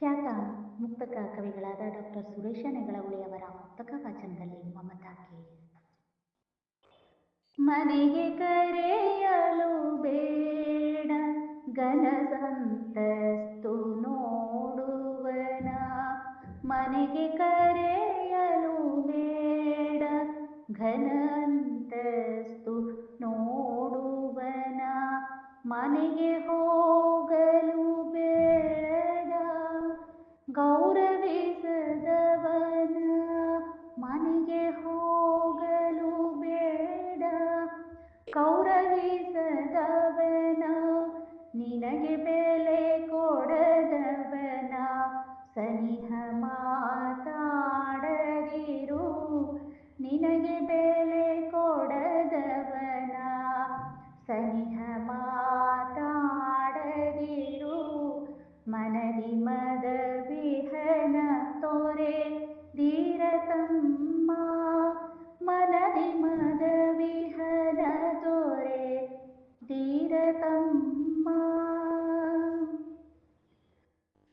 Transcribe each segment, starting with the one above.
ಖ್ಯಾತ ಮುಕ್ತಕ ಕವಿಗಳಾದ ಡಾಕ್ಟರ್ ಸುರೇಶ ನೆಗಳವಳಿಯವರ ಮುಕ್ತಕ ವಾಚನದಲ್ಲಿ ಮಮತಾ ಮನೆಗೆ ಕರೆಯಲು ಬೇಡ, ಘನಸಂತಸ್ತು ನೋಡುವನ. ಮನೆಗೆ ಕರೆಯಲು ಬೇಡ, ಘನಂತಸ್ತು ನೋಡುವನ. ಮನೆಗೆ ಹೋಗಲು ಗೌರವಿಸದವನ ನಿನಗೆ ಬೆಲೆ ಕೊಡದವನ, ಸನಿಹ ಮಾತಾಡದಿರು, ನಿನಗೆ ಬೆಲೆ ಕೊಡದವನ, ಸನಿಹ ಮಾತಾಡದಿರು, ಮನದಿ ಮದ ವಿಹನ ತೋರೆ, ಧೀರತಮ್ಮ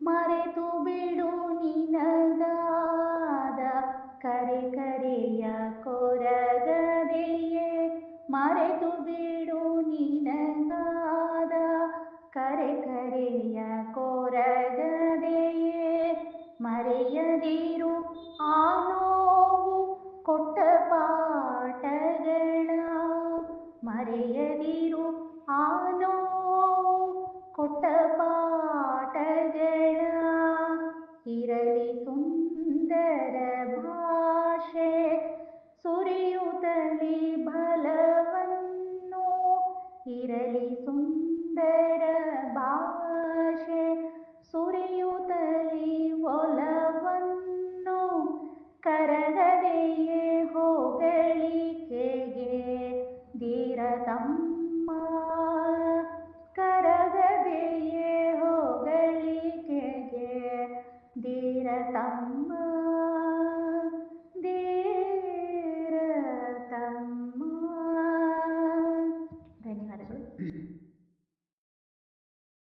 ಮರೆತು ಬಿಡು ನಿನಗಾದ ಕರೆ ಕರೆಯ ಕೊರಗದೆಯೇ. ಮರೆತು ಬಿಡು ನಿನಗಾದ ಕರೆ ಕರೆಯ ಕೊರಗದೆಯೇ. ಮರೆಯದಿರು ಆ ली सुंदर भाषे सुरियुतलि बलवन्नो इरलि भाषे tâm